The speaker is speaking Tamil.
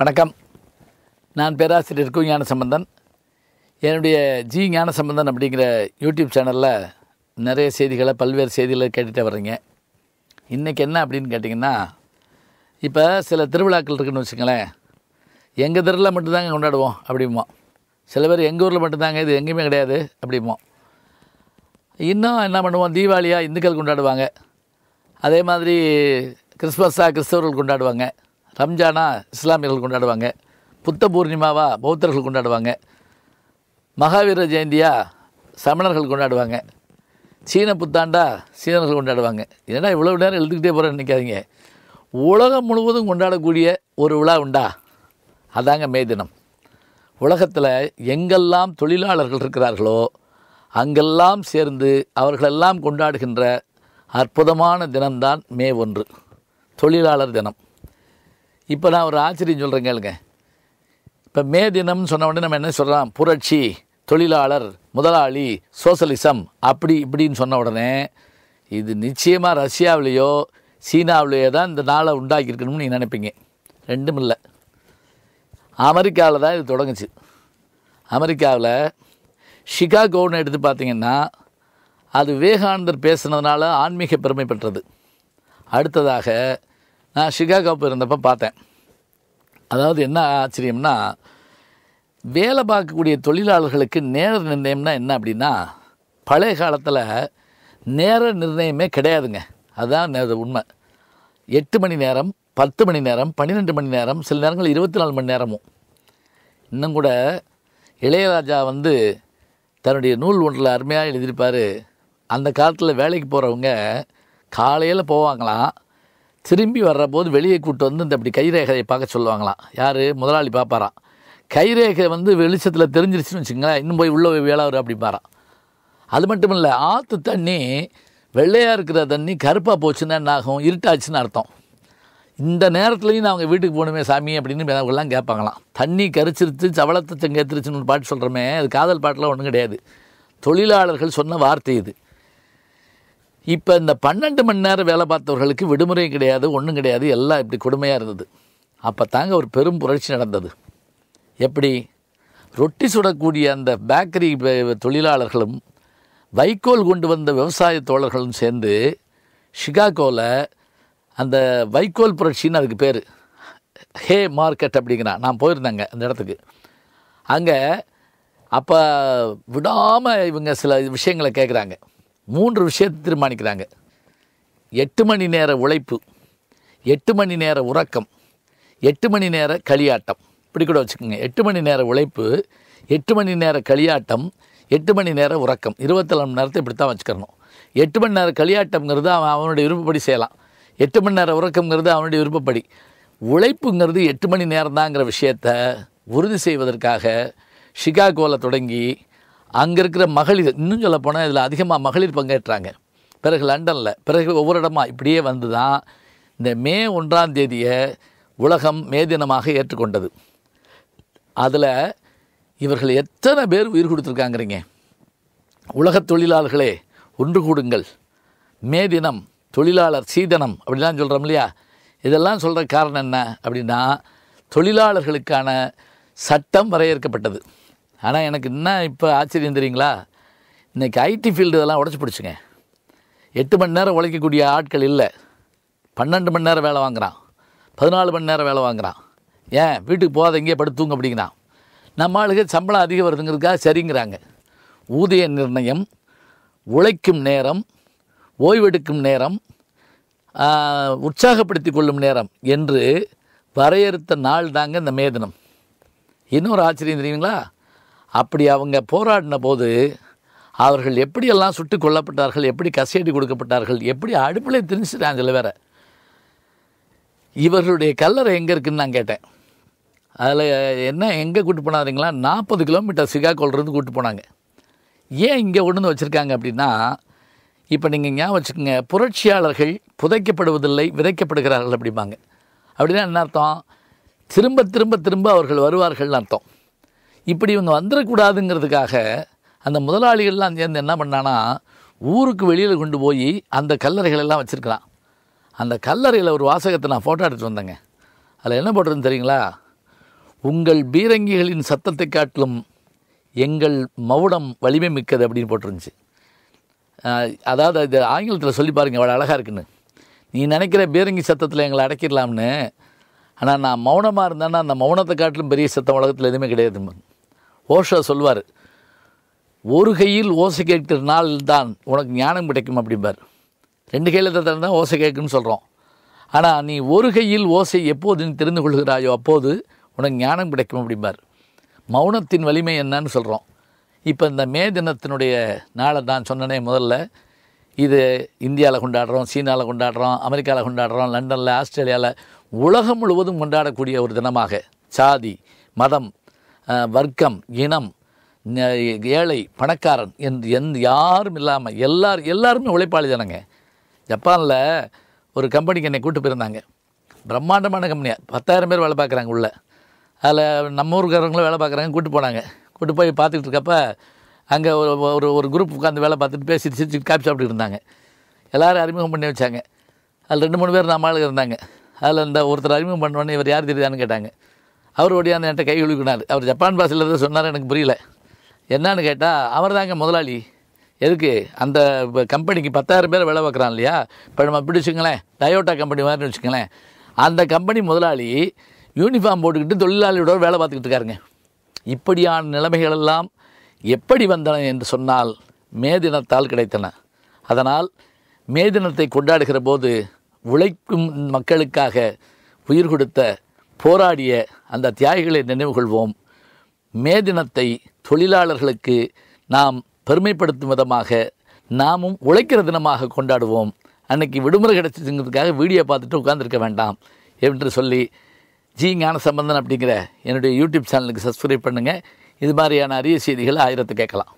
வணக்கம். நான் பேராசிரியர் கு ஞானசம்பந்தன். என்னுடைய ஜி ஞானசம்பந்தன் அப்படிங்கிற யூடியூப் சேனலில் நிறைய செய்திகளை பல்வேறு செய்திகளை கேட்டுகிட்டே வர்றீங்க. இன்றைக்கி என்ன அப்படின்னு கேட்டிங்கன்னா இப்போ சில திருவிழாக்கள் இருக்குன்னு வச்சுங்களேன் எங்கள் தெருவில் மட்டும்தாங்க கொண்டாடுவோம் அப்படிமோ சில பேர் எங்கள் ஊரில் மட்டும்தாங்க இது எங்கேயுமே கிடையாது அப்படிமோ இன்னும் என்ன பண்ணுவோம் தீபாவளியாக இந்துக்கள் கொண்டாடுவாங்க. அதே மாதிரி கிறிஸ்மஸாக கிறிஸ்தவர்கள் கொண்டாடுவாங்க. ரம்ஜானா இஸ்லாமியர்கள் கொண்டாடுவாங்க. புத்த பூர்ணிமாவா பௌத்தர்கள் கொண்டாடுவாங்க. மகாவீர ஜெயந்தியா சமணர்கள் கொண்டாடுவாங்க. சீன புத்தாண்டா சீனர்கள் கொண்டாடுவாங்க. ஏன்னா இவ்வளோ நேரம் எழுதுக்கிட்டே போகிறேன்னு நினைக்காதீங்க. உலகம் முழுவதும் கொண்டாடக்கூடிய ஒரு விழா உண்டா? அதாங்க மே தினம். உலகத்தில் எங்கெல்லாம் தொழிலாளர்கள் இருக்கிறார்களோ அங்கெல்லாம் சேர்ந்து அவர்களெல்லாம் கொண்டாடுகின்ற அற்புதமான தினம்தான் மே ஒன்று. தொழிலாளர் தினம். இப்போ நான் ஒரு ஆச்சரியம் சொல்கிறேன் கேளுங்க. இப்போ மே தினம்னு சொன்ன உடனே நம்ம என்ன சொல்கிறோம் புரட்சி தொழிலாளர் முதலாளி சோசலிசம் அப்படி இப்படின்னு சொன்ன உடனே இது நிச்சயமாக ரஷ்யாவிலேயோ சீனாவிலேயோ தான் இந்த நாளை உண்டாக்கியிருக்கணும்னு நீங்கள் நினைப்பீங்க. ரெண்டும் இல்லை. அமெரிக்காவில் தான் இது தொடங்குச்சு. அமெரிக்காவில் ஷிகாகோன்னு எடுத்து பார்த்தீங்கன்னா அது விவேகானந்தர் பேசுனதுனால ஆன்மீக பெருமை பெற்றது. அடுத்ததாக நான் ஷிகாகோ இருந்தப்போ பார்த்தேன். அதாவது என்ன ஆச்சரியம்னா வேலை பார்க்கக்கூடிய தொழிலாளர்களுக்கு நேர நிர்ணயம்னா என்ன அப்படின்னா பழைய காலத்தில் நேர நிர்ணயமே கிடையாதுங்க. அதுதான் நே- உண்மை. எட்டு மணி நேரம் பத்து மணி நேரம் பன்னிரெண்டு மணி நேரம் சில நேரங்கள் இருபத்தி நாலு மணி நேரமும். இன்னும் கூட இளையராஜா வந்து தன்னுடைய நூல் ஒன்றில் அருமையாக எழுதியிருப்பார். அந்த காலத்தில் வேலைக்கு போகிறவங்க காலையில் போவாங்களாம் திரும்பி வர்றபோது வெளியே கூட்டு வந்து இந்த இப்படி கைரேகையை பார்க்க சொல்லுவாங்களாம். யார்? முதலாளி பார்ப்பாராம் கைரேகை வந்து வெளிச்சத்தில் தெரிஞ்சிருச்சுன்னு வச்சுங்களேன் இன்னும் போய் உள்ளே போய் வேலை வரும் அப்படிம்பாராம். அது மட்டும் இல்லை ஆற்று தண்ணி வெள்ளையாக இருக்கிற தண்ணி கருப்பாக போச்சுன்னா என்ன ஆகும் இருட்டாச்சுன்னு அர்த்தம். இந்த நேரத்துலையும் அவங்க வீட்டுக்கு போகணுமே சாமி அப்படின்னு எல்லாம் கேட்பாங்களாம். தண்ணி கரிச்சிருச்சு சவளத்தை செங்கேத்திருச்சுன்னு ஒரு பாட்டு சொல்கிறோமே அது காதல் பாட்டெலாம் ஒன்றும் கிடையாது. தொழிலாளர்கள் சொன்ன வார்த்தை இது. இப்போ இந்த பன்னெண்டு மணி நேரம் வேலை பார்த்தவர்களுக்கு விடுமுறையும் கிடையாது ஒன்றும் கிடையாது எல்லாம் இப்படி கொடுமையாக இருந்தது. அப்போ தாங்க ஒரு பெரும் புரட்சி நடந்தது. எப்படி? ரொட்டி சுடக்கூடிய அந்த பேக்கரி தொழிலாளர்களும் வைக்கோல் கொண்டு வந்த விவசாய தோழர்களும் சேர்ந்து ஷிகாகோவில் அந்த வைக்கோல் புரட்சின்னு அதுக்கு பேர். ஹே மார்க்கெட் அப்படிங்கிறான் நான் போயிருந்தேங்க அந்த இடத்துக்கு. அங்கே அப்போ விடாமல் இவங்க சில விஷயங்களை கேட்குறாங்க மூன்று விஷயத்தை தீர்மானிக்கிறாங்க. எட்டு மணி நேர உழைப்பு எட்டு மணி நேர உறக்கம் எட்டு மணி நேர களியாட்டம். இப்படி கூட வச்சுக்கோங்க. எட்டு மணி நேர உழைப்பு எட்டு மணி நேர களியாட்டம் எட்டு மணி நேர உறக்கம். இருபத்தி நாலு மணி நேரத்தை இப்படி தான் வச்சுக்கணும் எட்டு மணி நேர களியாட்டம்ங்கிறது அவன் அவனுடைய விருப்பப்படி செய்யலாம். எட்டு மணி நேர உறக்கம்ங்கிறது அவனுடைய விருப்பப்படி. உழைப்புங்கிறது எட்டு மணி நேரம் தாங்கிற விஷயத்தை உறுதி செய்வதற்காக ஷிகாகோவில் தொடங்கி அங்கே இருக்கிற மகளிர் இன்னும் சொல்ல போனால் இதில் அதிகமாக மகளிர் பங்கேற்றாங்க. பிறகு லண்டனில் பிறகு ஒவ்வொரு இடமா இப்படியே வந்து தான் இந்த மே ஒன்றாம் தேதியை உலகம் மே தினமாக ஏற்றுக்கொண்டது. அதில் இவர்கள் எத்தனை பேர் உயிர் கொடுத்துருக்காங்கிறீங்க? உலகத் தொழிலாளர்களே ஒன்று கூடுங்கள். மே தினம் தொழிலாளர் சீதனம் அப்படிலாம் சொல்கிறோம் இல்லையா? இதெல்லாம் சொல்கிற காரணம் என்ன அப்படின்னா தொழிலாளர்களுக்கான சட்டம் வரையறுக்கப்பட்டது. ஆனால் எனக்கு என்ன இப்போ ஆச்சரியம் தெரியுங்களா? இன்றைக்கி ஐடி ஃபீல்டு இதெல்லாம் உடச்சி பிடிச்சிங்க. எட்டு மணி நேரம் உழைக்கக்கூடிய ஆட்கள் இல்லை. பன்னெண்டு மணி நேரம் வேலை வாங்குறான். பதினாலு மணி நேரம் வேலை வாங்குறான். ஏன்? வீட்டுக்கு போகாத இங்கேயே படுத்து தூங்க அப்படிங்கிறான். நம்ம ஆளுங்க சம்பளம் அதிகம் வருதுங்கிறதுக்காக சரிங்கிறாங்க. ஊதிய நிர்ணயம் உழைக்கும் நேரம் ஓய்வெடுக்கும் நேரம் உற்சாகப்படுத்தி உற்சாகப்படுத்திக் கொள்ளும் நேரம் என்று வரையறுத்த நாள் தாங்க இந்த மே தினம். இன்னொரு ஆச்சரியம் தெரியுங்களா? அப்படி அவங்க போராடின போது அவர்கள் எப்படியெல்லாம் சுட்டு கொல்லப்பட்டார்கள் எப்படி கசையடி கொடுக்கப்பட்டார்கள் எப்படி அடுப்பில் திணிச்சிட்டாங்க சில வேற. இவர்களுடைய கல்லறை எங்கே இருக்குதுன்னு நான் கேட்டேன். அதில் என்ன எங்கே கூட்டு போனாருங்களா நாற்பது கிலோமீட்டர் சிகாகோல்லேருந்து கூட்டு போனாங்க. ஏன் இங்கே ஒன்று வச்சுருக்காங்க அப்படின்னா இப்போ நீங்கள் ஞாபகம் வச்சுக்கோங்க புரட்சியாளர்கள் புதைக்கப்படுவதில்லை விதைக்கப்படுகிறார்கள் அப்படிம்பாங்க. அப்படின்னா என்ன அர்த்தம்? திரும்ப திரும்ப திரும்ப அவர்கள் வருவார்கள்னு அர்த்தம். இப்படி இவங்க வந்துடக்கூடாதுங்கிறதுக்காக அந்த முதலாளிகள்லாம் சேர்ந்து என்ன பண்ணான்னா ஊருக்கு வெளியில் கொண்டு போய் அந்த கல்லறைகளெல்லாம் வச்சுருக்கிறான். அந்த கல்லறையில் ஒரு வாசகத்தை நான் ஃபோட்டோ எடுத்துட்டு வந்தேங்க. அதில் என்ன போட்டிருந்து தெரியுங்களா? உங்கள் பீரங்கிகளின் சத்தத்தை காட்டிலும் எங்கள் மௌனம் வலிமை மிக்கது அப்படின்னு போட்டிருந்துச்சு. அதாவது இது ஆங்கிலத்தில் சொல்லி பாருங்கள் அவ்வளோ அழகாக இருக்குன்னு. நீ நினைக்கிற பீரங்கி சத்தத்தில் எங்களை அடக்கிடலாம்னு ஆனால் நான் மௌனமாக இருந்தேன்னா அந்த மௌனத்தை காட்டிலும் பெரிய சத்தம் உலகத்தில் எதுவுமே கிடையாது ஓஷோ சொல்வார் ஒரு கையில் ஓசை கேட்கிற தான் உனக்கு ஞானம் கிடைக்கும் அப்படிம்பார். ரெண்டு கையில் தான் ஓசை கேட்குன்னு சொல்கிறோம் ஆனால் நீ ஒரு கையில் ஓசை எப்போது நீ தெரிந்து கொள்கிறாயோ அப்போது உனக்கு ஞானம் கிடைக்கும் அப்படிம்பார். மௌனத்தின் வலிமை என்னன்னு சொல்கிறோம் இப்போ இந்த மே தினத்தினுடைய நாளை நான் சொன்னனே முதல்ல இது இந்தியாவில் கொண்டாடுறோம் சீனாவில் கொண்டாடுறோம் அமெரிக்காவில் கொண்டாடுறோம் லண்டனில் ஆஸ்திரேலியாவில் உலகம் முழுவதும் கொண்டாடக்கூடிய ஒரு தினமாக. சாதி மதம் வர்க்கம் இனம் ஏழை பணக்காரன் என்று எந்த யாரும் இல்லாமல் எல்லார் எல்லாருமே உழைப்பாளி தானங்க. ஜப்பானில் ஒரு கம்பெனிக்கு என்னை கூட்டு போயிருந்தாங்க. பிரம்மாண்டமான கம்பெனியாக பத்தாயிரம் பேர் வேலை பார்க்குறாங்க உள்ளே. அதில் நம்ம ஊருக்காரங்களும் வேலை பார்க்குறாங்க கூட்டு போனாங்க. கூட்டு போய் பார்த்துக்கிட்டு இருக்கப்ப அங்கே ஒரு ஒரு ஒரு குரூப் உட்காந்து வேலை பார்த்துட்டு பேசிட்டு சிரிச்சுட்டு காப்பி சாப்பிட்டுட்டு இருந்தாங்க. எல்லோரும் அறிமுகம் பண்ணி வச்சாங்க. அதில் ரெண்டு மூணு பேர் நம்ம ஆளுங்க இருந்தாங்க. அதில் இந்த ஒருத்தர் அறிமுகம் பண்ணோன்னே இவர் யார் தெரியுதான்னு கேட்டாங்க. அவர் ஓடியாந்து என்கிட்ட கை குலுக்கினார். அவர் ஜப்பான் பாஷையில் எதாவது சொன்னார் எனக்கு புரியல. என்னன்னு கேட்டால் அவர் தாங்க முதலாளி. எதுக்கு? அந்த கம்பெனிக்கு பத்தாயிரம் பேர் வேலை பார்க்குறான் இல்லையா? இப்போ நம்ம இப்படி டயோட்டா கம்பெனி மாதிரி வச்சுக்கங்களேன். அந்த கம்பெனி முதலாளி யூனிஃபார்ம் போட்டுக்கிட்டு தொழிலாளியோட வேலை பார்த்துக்கிட்டு இருக்காருங்க. இப்படியான நிலைமைகள் எல்லாம் எப்படி வந்தன என்று சொன்னால் மே தினத்தால் கிடைத்தன. அதனால் மே தினத்தை கொண்டாடுகிற போது உழைக்கும் மக்களுக்காக உயிர் கொடுத்த போராடிய அந்த தியாகிகளை நினைவுகொள்வோம் மே தினத்தை தொழிலாளர்களுக்கு நாம் பெருமைப்படுத்தும் விதமாக நாமும் உழைக்கிற தினமாக கொண்டாடுவோம். அன்னைக்கு விடுமுறை கிடைச்சிதுங்கிறதுக்காக வீடியோ பார்த்துட்டு உட்காந்துருக்க வேண்டாம் என்று சொல்லி ஜி ஞான சம்பந்தன் அப்படிங்கிற என்னுடைய யூடியூப் சேனலுக்கு சப்ஸ்கிரைப் பண்ணுங்கள் இது மாதிரியான அரிய செய்திகள் ஆயிரத்து கேட்கலாம்.